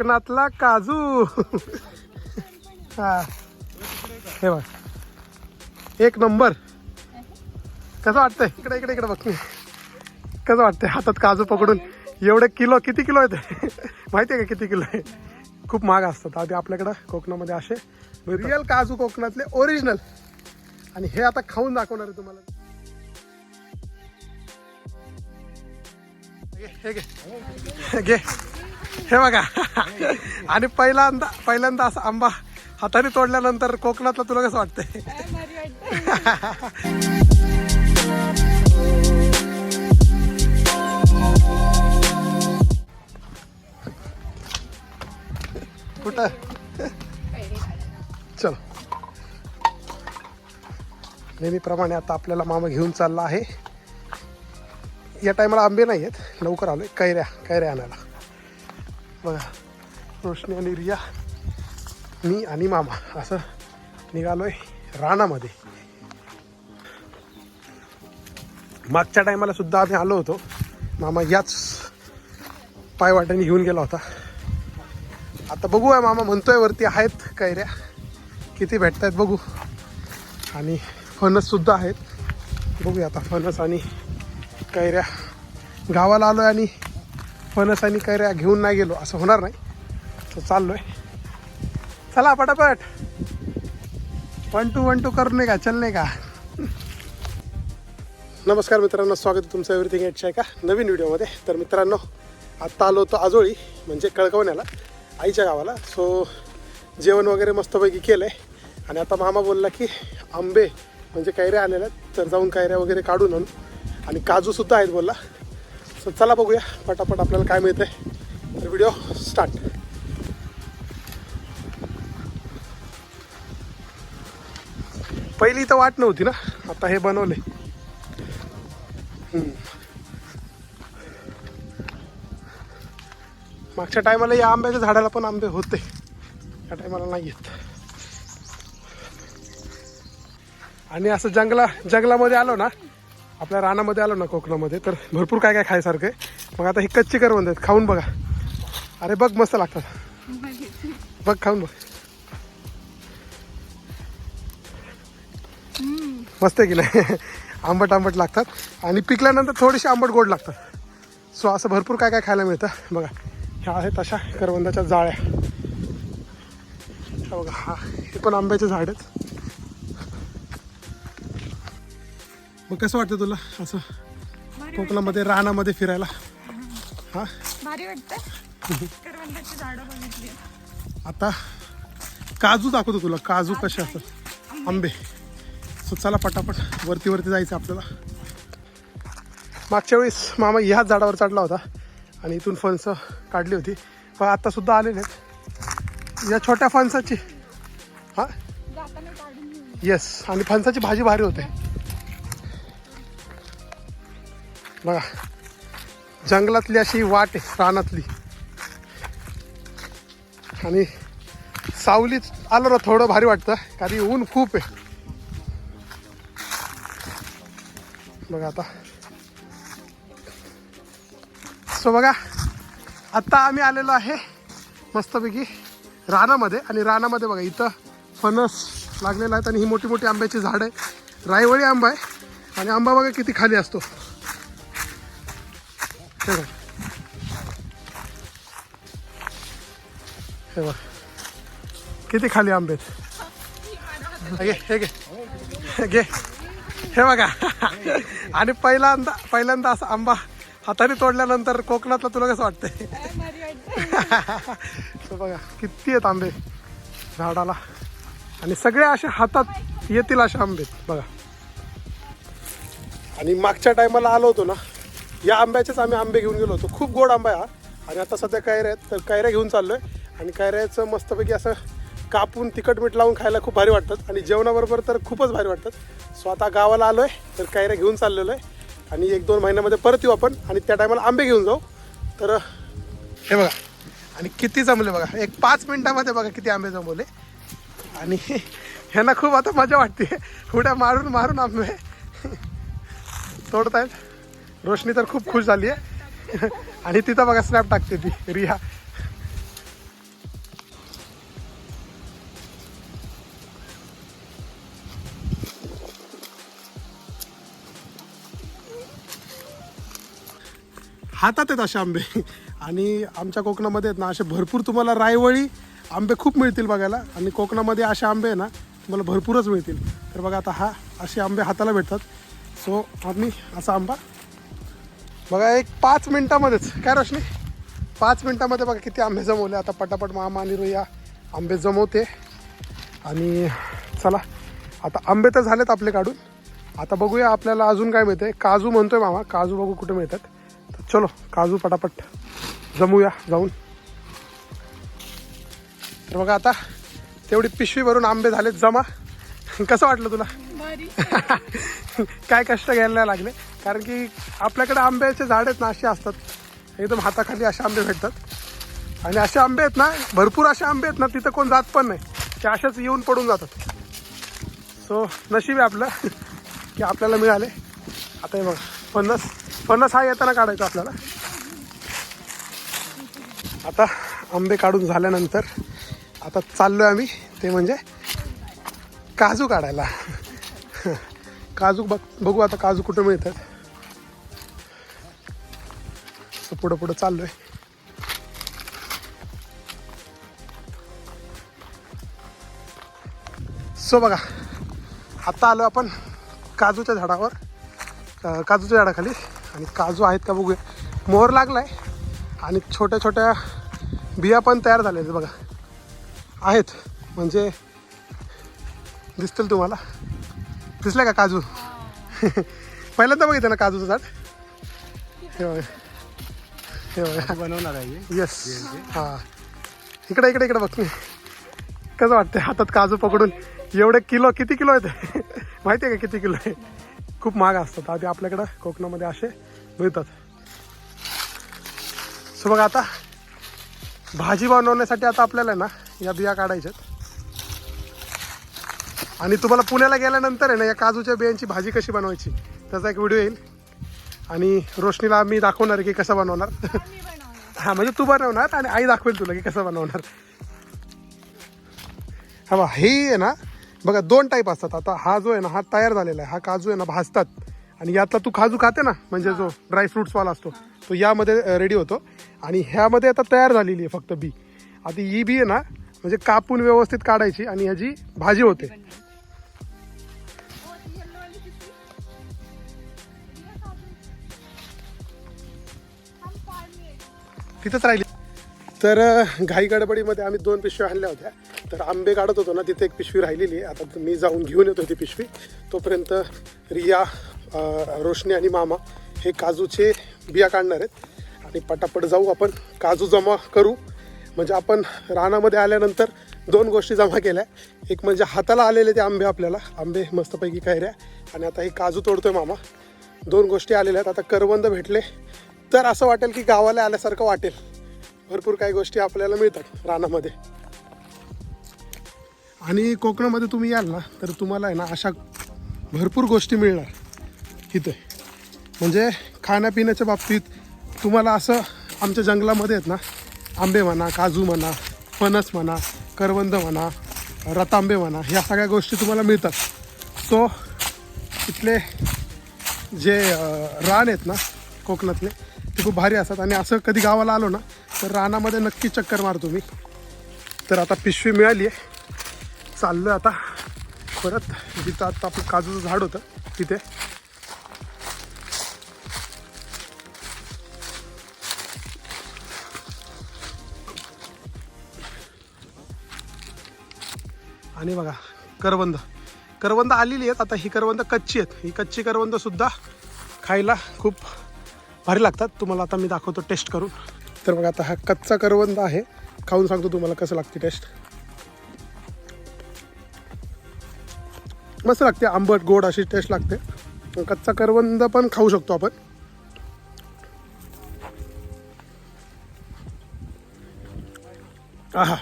कोकणातला काजू. हा. हे बघ. एक नंबर. कसं वाटतंय? इकडे इकडे इकडे बघ. कसं वाटतंय हातात काजू पकडून? एवढे किलो किती किलो आहेत? माहिती आहे का किती किलो आहे खूप महाग असतात. आधी आपल्याकडं कोकणामध्ये असे. रिअल काजू कोकणातले ओरिजिनल आणि हे आता खाऊन दाखवणार आहे तुम्हाला. घे, घे. हे बघा. आणि पहिल्यांदा पहिल्यांदा असा आंबा हाताने तोडल्यानंतर कोकणातला तुला कसं वाटतंय? कुठं? चल. नेहमीप्रमाणे आता आपल्याला मामा घेऊन चालला आहे. या टायमाला आंबे नाही आहेत लवकर आलोय. कैऱ्या कैऱ्या आणायला. बघा रोशनी आणि रिया मी आणि मामा असं निघालोय रानामध्ये. मागच्या टायमाला सुद्धा आम्ही आलो होतो. मामा याच पायवाट्याने घेऊन गेला होता. आता बघूया मामा म्हणतोय वरती आहेत कैऱ्या किती भेटत आहेत बघू. आणि फणस सुद्धा आहेत. बघूया आता फणस आणि कैऱ्या गावाला आलोय आणि फणस आणि कैऱ्या घेऊन नाही गेलो असं होणार नाही. तर आहे चला पटापट. वन टू वन टू करू नये का चल नाही का नमस्कार मित्रांनो स्वागत तुमचं एव्हरीथिंग एटच्या एका नवीन व्हिडिओमध्ये. तर मित्रांनो आत्ता आलो होतो आजोळी म्हणजे कळकवण्याला आईच्या गावाला. सो जेवण वगैरे मस्तपैकी केलं आहे आणि आता मामा बोलला की आंबे म्हणजे कैऱ्या आलेल्या आहेत तर जाऊन कैऱ्या वगैरे काढून आणू. आणि काजूसुद्धा आहेत बोलला. सो चला बघूया पटापट आपल्याला काय मिळतं आहे तर व्हिडिओ स्टार्ट पहिली तर वाट नव्हती ना आता हे बनवले मागच्या टायमाला या आंब्याच्या झाडाला पण आंबे होते. या टायमाला नाही येत. आणि असं जंगला जंगलामध्ये आलो ना आपल्या रानामध्ये आलो ना कोकणामध्ये तर भरपूर काय काय खायसारखं आहे. मग आता हे कच्ची करवंद आहेत खाऊन बघा. अरे बघ मस्त लागतात. बघ खाऊन बघ. मस्त आहे की नाही? आंबट आंबट लागतात. आणि पिकल्यानंतर थोडीशी आंबट गोड लागतात. सो असं भरपूर काय काय खायला मिळतं. बघा ह्या आहेत अशा करवंदाच्या जाळ्या. बघा हा हे पण आंब्याचे झाड आहेत. मग कसं वाटतं तुला असं कोकणामध्ये रानामध्ये फिरायला? हा? भारी वाटतं. करवंदाची झाडं बघितली. आता काजू दाखवतो तुला. काजू कसे असतात? आंबे. सो चला पटापट वरती वरती जायचं आपल्याला. मागच्या वेळेस मामा ह्याच झाडावर चढला होता आणि इथून फणस काढली होती. पण आता सुद्धा आलेले आहेत. या छोट्या फणसाची. हां? येस आणि फणसाची भाजी भारी होते. बघा. जंगलातली अशी वाट आहे रानातली. आणि सावलीत आलं ना थोडं भारी वाटतं कारण ऊन खूप आहे. बघा आता. सो बघा आत्ता आम्ही आलेलो आहे मस्तपैकी रानामध्ये. आणि रानामध्ये बघा इथं फणस लागलेला आहेत आणि ही मोठी मोठी आंब्याची झाड आहे रायवळी आंबा आहे. आणि आंबा बघा किती खाली असतो. हे बघ हे बघ किती खाली आंबे हे घे हे घे हे घे हे बघा आणि पहिल्यांदा पहिल्यांदा असा आंबा हाताने तोडल्यानंतर कोकणातला तुला कसं वाटतंय बघा किती आहेत आंबे झाडाला आणि सगळे असे हातात येतील असे आंबे बघा आणि मागच्या टायमाला आलो होतो ना या आंब्याचेच आम्ही आंबे घेऊन गेलो होतो. खूप गोड आंबा हा. आणि आता सध्या कैऱ्या आहेत तर कैऱ्या घेऊन चाललो आहे आणि कैऱ्याचं मस्तपैकी असं कापून तिखट मीठ लावून खायला खूप भारी वाटतात आणि जेवणाबरोबर तर खूपच भारी वाटतात सो आता गावाला आलो आहे तर कैऱ्या घेऊन चाललेलो आहे. आणि एक दोन महिन्यामध्ये परत येऊ आपण आणि त्या टायमाला आंबे घेऊन जाऊ. तर हे बघा. आणि किती जमले बघा. एक पाच मिनिटामध्ये बघा किती आंबे जमवले. आणि ह्यांना खूप आता मजा वाटते. उड्या मारून मारून आंबे. तोडतायत. रोशनी तर खूप खुश झाली आहे. आणि तिथं बघा स्नॅप टाकते ती रिया. हातात आहेत असे आंबे. आणि आमच्या कोकणामध्ये आहेत ना असे भरपूर तुम्हाला रायवळी आंबे खूप मिळतील बघायला. आणि कोकणामध्ये असे आंबे आहे ना तुम्हाला भरपूरच मिळतील. तर बघा आता हा असे आंबे हाताला भेटतात. सो आम्ही असा आंबा बघा एक पाच मिनिटामध्येच. काय रोशनी? पाच मिनिटामध्ये बघा किती आंबे जमवले. आता पटापट मामा आणि रोया आंबे जमवते. आणि चला आता आंबे तर झालेत आपले काढून. आता बघूया आपल्याला अजून काय मिळतंय. काजू म्हणतोय मामा काजू बघू कुठे मिळतात. तर चलो काजू पटापट जमूया जाऊन. तर बघा आता तेवढी पिशवी भरून आंबे झालेत जमा. कसं वाटलं तुला? काय कष्ट घ्यायला लागले. कारण की आपल्याकडे आंब्याचे झाड आहेत ना असे असतात. एकदम हाताखाली असे आंबे भेटतात. आणि असे आंबे आहेत ना भरपूर असे आंबे आहेत ना तिथं कोण जात पण नाही. ते असेच येऊन पडून जातात. सो नशीब आहे आपलं की आपल्याला मिळाले. आता हे बघा पन्नास पन्नास हा येताना काढायचा आपल्याला. आता आंबे काढून झाल्यानंतर आता चाललोय आम्ही ते म्हणजे काजू काढायला. काजू बघ बघू आता काजू कुठं मिळतात. So, पुढं पुढं चाललोय. सो बघा आता आलो आपण काजूच्या झाडावर काजूच्या झाडाखाली. आणि काजू आहेत का बघूया. मोहर लागलाय आणि छोट्या छोट्या बिया पण तयार झाल्या आहेत बघा. आहेत. म्हणजे दिसतील तुम्हाला. दिसलं का काजू? पहिल्यांदा बघितलं ना काजूचं झाड? हे बघा. हे बघा. बनवणार आहे येस हां. इकडे इकडे इकडे बघ. कसं वाटतं हातात काजू पकडून? एवढे किलो किती किलो आहेत? माहिती आहे का किती किलो आहे? खूप महाग असतात. आधी आपल्याकडं कोकणामध्ये असे मिळतात. सो बघा आता भाजी बनवण्यासाठी आता आपल्याला ना या बिया काढायच्यात. आणि तुम्हाला पुण्याला गेल्यानंतर आहे ना या काजूच्या बियांची भाजी कशी बनवायची त्याचा एक व्हिडिओ येईल. आणि रोशनीला मी दाखवणार की कसं बनवणार. हा म्हणजे तू बनवणार आणि आई दाखवेल तुला की कसं बनवणार. हा बा हे आहे ना बघा दोन टाईप असतात. आता हा जो आहे ना हा तयार झालेला आहे. हा काजू आहे ना भाजतात. आणि यातला तू काजू खाते ना म्हणजे जो ड्राय वाला असतो तो यामध्ये रेडी होतो. आणि ह्यामध्ये आता तयार झालेली आहे फक्त बी. आता ही बी आहे ना म्हणजे कापून व्यवस्थित काढायची आणि ह्याची भाजी होते. तिथंच राहिली. तर घाई गडबडीमध्ये आम्ही दोन पिशव्या आणल्या होत्या. तर आंबे काढत होतो ना तिथे एक पिशवी राहिलेली आहे. आता मी जाऊन घेऊन येतो ती पिशवी. तोपर्यंत रिया रोशनी आणि मामा हे काजूचे बिया काढणार आहेत. आणि पटापट जाऊ आपण. काजू जमा करू. म्हणजे आपण रानामध्ये आल्यानंतर दोन गोष्टी जमा केल्या. एक म्हणजे हाताला आलेले ते आंबे आपल्याला. आंबे मस्तपैकी कैऱ्या आणि आता हे काजू तोडतोय मामा. दोन गोष्टी आलेल्या आहेत. आता करवंद भेटले. तर असं वाटेल की गावाला आल्यासारखं वाटेल. भरपूर काही गोष्टी आपल्याला मिळतात रानामध्ये. आणि कोकणामध्ये तुम्ही याल ना तर तुम्हाला आहे ना अशा भरपूर गोष्टी मिळणार इथे. म्हणजे खाण्यापिण्याच्या बाबतीत तुम्हाला असं आमच्या जंगलामध्ये आहेत ना आंबे म्हणा काजू म्हणा फणस म्हणा करवंद म्हणा रतांबे म्हणा ह्या सगळ्या गोष्टी तुम्हाला मिळतात. सो इथले जे रान आहेत ना कोकणातले ते खूप भारी असतात. आणि असं कधी गावाला आलो ना तर रानामध्ये नक्की चक्कर मारतो मी. तर आता पिशवी मिळाली आहे. चाललो आता. परत जिथं आता आपलं काजूचं झाड होतं तिथे. आणि बघा करवंद. करवंद आलेली आहेत. आता ही करवंद कच्ची आहेत. ही कच्ची करवंद सुद्धा खायला खूप भारी लागतात. तुम्हाला आता मी दाखवतो टेस्ट करून. तर बघा आता हा कच्चा करवंद आहे. खाऊन सांगतो तुम्हाला कसं लागते टेस्ट मस्त लागते आंबट गोड अशी टेस्ट लागते. कच्चा करवंद पण खाऊ शकतो आपण. आहा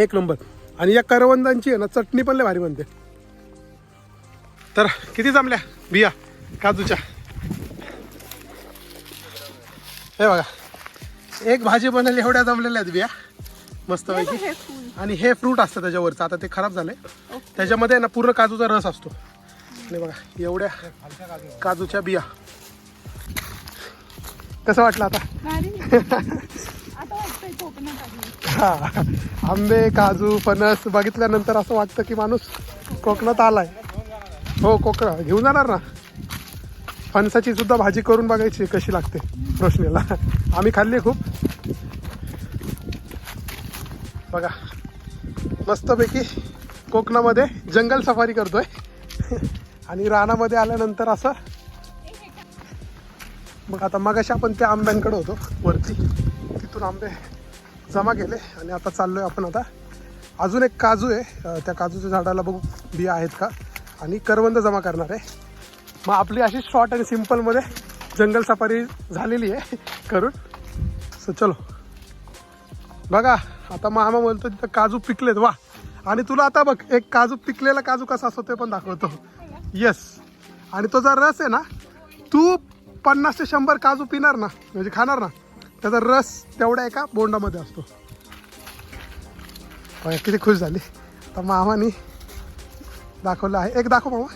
एक नंबर. आणि या करवंदांची आहे ना चटणी पण लय भारी बनते. तर किती जमल्या? बिया काजूच्या. हे बघा. एक भाजी बनवली एवढ्या जमलेल्या आहेत बिया. मस्तपैकी. हे फुल. आणि हे फ्रूट असतं त्याच्यावरचं. आता ते खराब झालंय. त्याच्यामध्ये ना पूर्ण काजूचा रस असतो. आणि बघा एवढ्या काजूच्या बिया. कसं वाटलं आता? हा. आंबे काजू फणस बघितल्यानंतर असं वाटतं की माणूस कोकणात आलाय. हो कोकण घेऊन जाणार ना? फणसाची सुद्धा भाजी करून बघायची कशी लागते रोशनीला. आम्ही खाल्ली खूप. बघा मस्तपैकी कोकणामध्ये जंगल सफारी करतोय. आणि रानामध्ये आल्यानंतर असं मग आता मगाशी आपण त्या आंब्यांकडे होतो वरती. तिथून आंबे जमा केले आणि आता चाललोय आपण आता. अजून एक काजू आहे त्या काजूच्या झाडाला बघू बिया आहेत का? आणि करवंद जमा करणार आहे. मग आपली अशी शॉर्ट आणि सिम्पलमध्ये जंगल सफारी झालेली आहे करून. सो चलो. बघा आता मामा बोलतो तिथं काजू पिकलेत वा. आणि तुला आता बघ एक काजू पिकलेला काजू कसा असतो ते पण दाखवतो. येस आणि तो जर रस आहे ना तू पन्नास ते शंभर काजू पिणार ना म्हणजे खाणार ना त्याचा रस तेवढ्या एका बोंडामध्ये असतो. किती खुश झाली. तर मामानी दाखवलं आहे. एक दाखव मामा.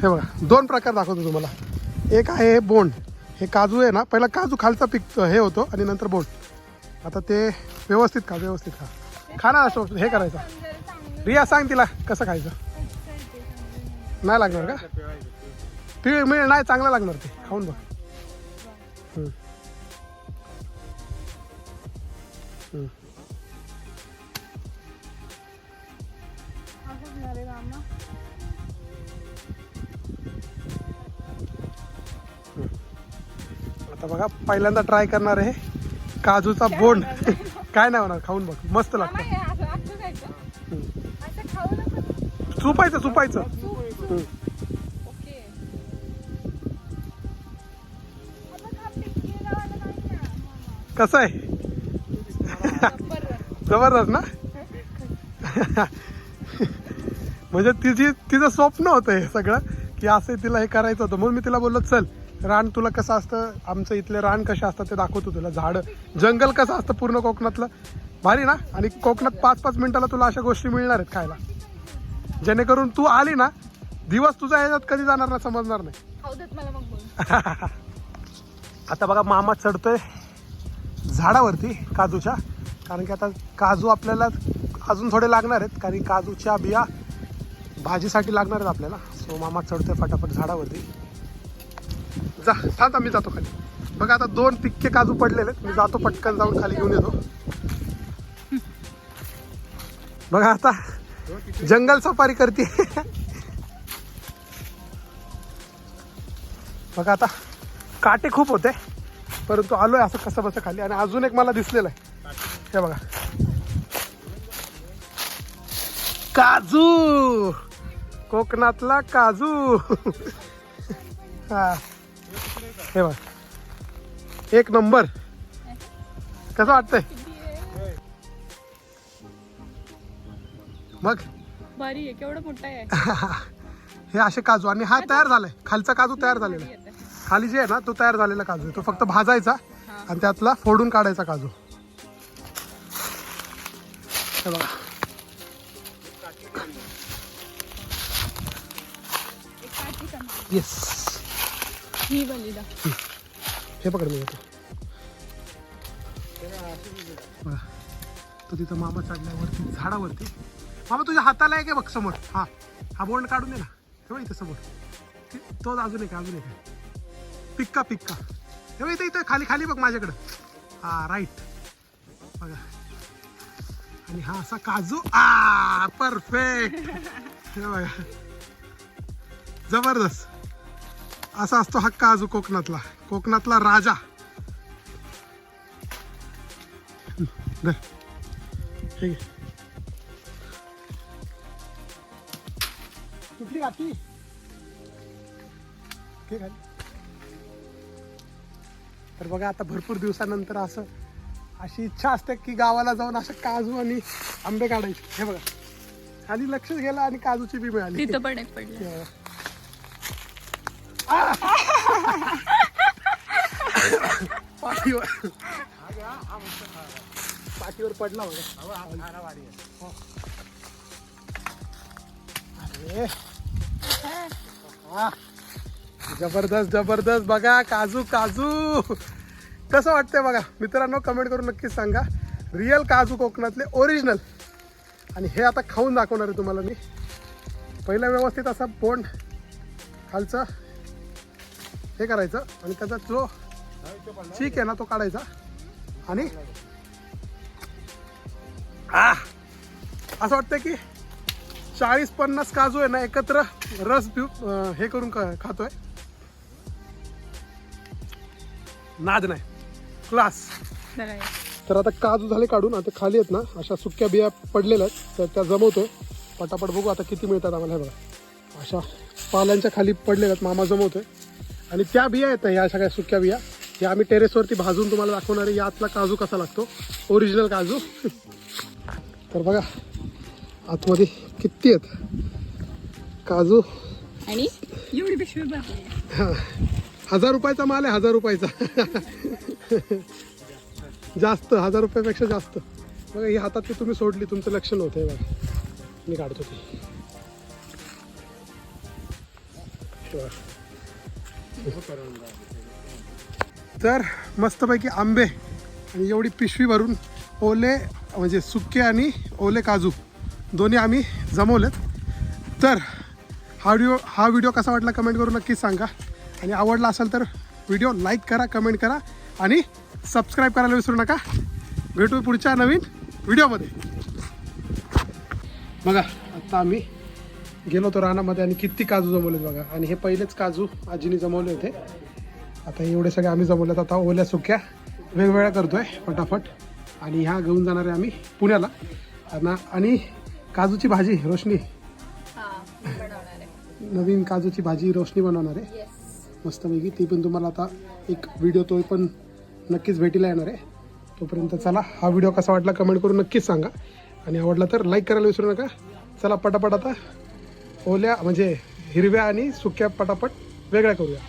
हे बघा दोन प्रकार दाखवतो तुम्हाला. एक आहे हे बोंड. हे काजू आहे ना पहिला काजू खालचा पिक हे होतो आणि नंतर बोंड. आता ते व्यवस्थित खा व्यवस्थित खा. खा ना हे करायचं. रिया सांग तिला कसं खायचं. नाही लागणार का? पिळ मिळ नाही चांगलं लागणार ते. खाऊन बघ. आता बघा पहिल्यांदा ट्राय करणार आहे काजूचा बोंड. काय नाही होणार खाऊन बघ. मस्त लागतं. सुपायचं सुपायचं. हम्म. कसं आहे? जबरदस्त ना? म्हणजे तिची तिचं स्वप्न होतं हे सगळं की असं तिला हे करायचं होतं. म्हणून मी तिला बोललो चल रान तुला कसं असतं? आमचं इथले रान कसे असतात ते दाखवतो तुला. झाडं. जंगल कसं असतं पूर्ण कोकणातलं? भारी ना? आणि कोकणात पाच पाच मिनिटाला तुला अशा गोष्टी मिळणार आहेत खायला. जेणेकरून तू आली ना दिवस तुझा ह्याच्यात कधी जाणार ना समजणार नाही. आता बघा मामा चढतोय झाडावरती काजूच्या. कारण की आता काजू आपल्याला अजून थोडे लागणार आहेत. कारण काजूच्या बिया भाजीसाठी लागणार आहेत आपल्याला. सो मामा चढतोय फटाफट झाडावरती. जा थांब मी जातो खाली. बघा आता दोन पिक्के काजू पडलेले मी जातो पटकन जाऊन खाली घेऊन येतो. बघा आता जंगल सफारी करते. बघा आता काटे खूप होते. परंतु आलोय असं कसं बसं खाली. आणि अजून एक मला दिसलेलं आहे. हे बघा. काजू! कोकणातला काजू. हा. हे बघ. एक नंबर. कसं वाटतंय? मग भारी आहे केवढं मोठा आहे. हे असे काजू आणि हा तयार झालाय. खालचा काजू तयार झालेला आहे खाली जे आहे ना तो तयार झालेला काजू आहे. तो फक्त भाजायचा आणि त्यातला फोडून काढायचा काजू. हे बघा. येस ही बलिदा हे पकड मी येतो. बघा तो तिथं मामा चढल्यावरती झाडावरती. मामा तुझ्या हाताला आहे काय बघ समोर? हा. हा बोंड काढून दे ना. हे इथं समोर. ती- तो अजून एक अजून एक पिक्का पिक्का. हे इथं इथं खाली खाली बघ माझ्याकडं. हा राईट बघा. आणि हा असा काजू. आ परफेक्ट हे बघा. जबरदस्त. असा असतो हा काजू कोकणातला. कोकणातला राजा. कुठली खाली. तर बघा आता भरपूर दिवसानंतर असं अशी इच्छा असते की गावाला जाऊन असं काजू आणि आंबे काढायचे. हे बघा. आणि लक्ष गेलं आणि काजूची बी मिळाली. तिथं पण एक पडलं. पाठीवर पाठीवर पडला अरे. जबरदस्त जबरदस्त. बघा काजू काजू. कसं वाटतंय बघा? मित्रांनो कमेंट करून नक्कीच सांगा. रिअल काजू कोकणातले ओरिजिनल आणि हे आता खाऊन दाखवणार आहे तुम्हाला मी. पहिला व्यवस्थित असा बोंड खालचं. हे करायचं आणि त्याचा जो चीक आहे ना तो काढायचा. आणि आ असं वाटतं की चाळीस पन्नास काजू आहे ना एकत्र रस पिऊ हे करून खातोय. नाद नाही. क्लास. तर आता काजू झाले काढून आता खाली आहेत ना अशा सुक्या बिया पडलेल्या आहेत तर त्या जमवतोय. पटापट बघू आता किती मिळतात आम्हाला हे बघा. अशा पाल्यांच्या खाली पडलेल्या आहेत मामा जमवतोय. आणि त्या बिया आहेत ना ह्या सगळ्या सुक्या बिया. ह्या आम्ही टेरेसवरती भाजून तुम्हाला दाखवणार आहे यातला काजू कसा लागतो. ओरिजिनल काजू. तर बघा आतमध्ये किती आहेत. काजू. आणि? एवढी पिशवी भरली हा. हजार रुपयाचा माल आहे हजार रुपयाचा. जास्त हजार रुपयापेक्षा जास्त. बघा ही हातात ती तुम्ही सोडली तुमचं लक्ष नव्हतं हे बघा. मी काढतो ती. तर मस्तपैकी आंबे आणि एवढी पिशवी भरून ओले म्हणजे सुके आणि ओले काजू. दोन्ही आम्ही जमवलेत. तर हा व्हिडिओ हा व्हिडिओ कसा वाटला कमेंट करून नक्कीच सांगा. आणि आवडला असेल तर व्हिडिओ लाईक करा कमेंट करा आणि सबस्क्राईब करायला विसरू नका. भेटू पुढच्या नवीन व्हिडिओमध्ये. बघा आता आम्ही गेलो होतो रानामध्ये आणि किती काजू जमवलेत बघा. आणि हे पहिलेच काजू आजीने जमवले होते. आता एवढे सगळे आम्ही जमवलेत आता ओल्या सुक्या वेगवेगळ्या करतोय फटाफट आणि ह्या घेऊन जाणार आहे आम्ही पुण्याला. आणि- आणि काजूची भाजी रोशनी. नवीन काजूची भाजी रोशनी बनवणार आहे. मस्तपैकी ती पण तुम्हाला आता एक व्हिडिओ तो पण नक्कीच भेटीला येणार आहे. तोपर्यंत चला हा व्हिडिओ कसा वाटला कमेंट करून नक्कीच सांगा. आणि आवडला तर लाईक करायला विसरू नका. चला पटापट आता ओल्या म्हणजे हिरव्या आणि सुक्या पटापट वेगळ्या करूया.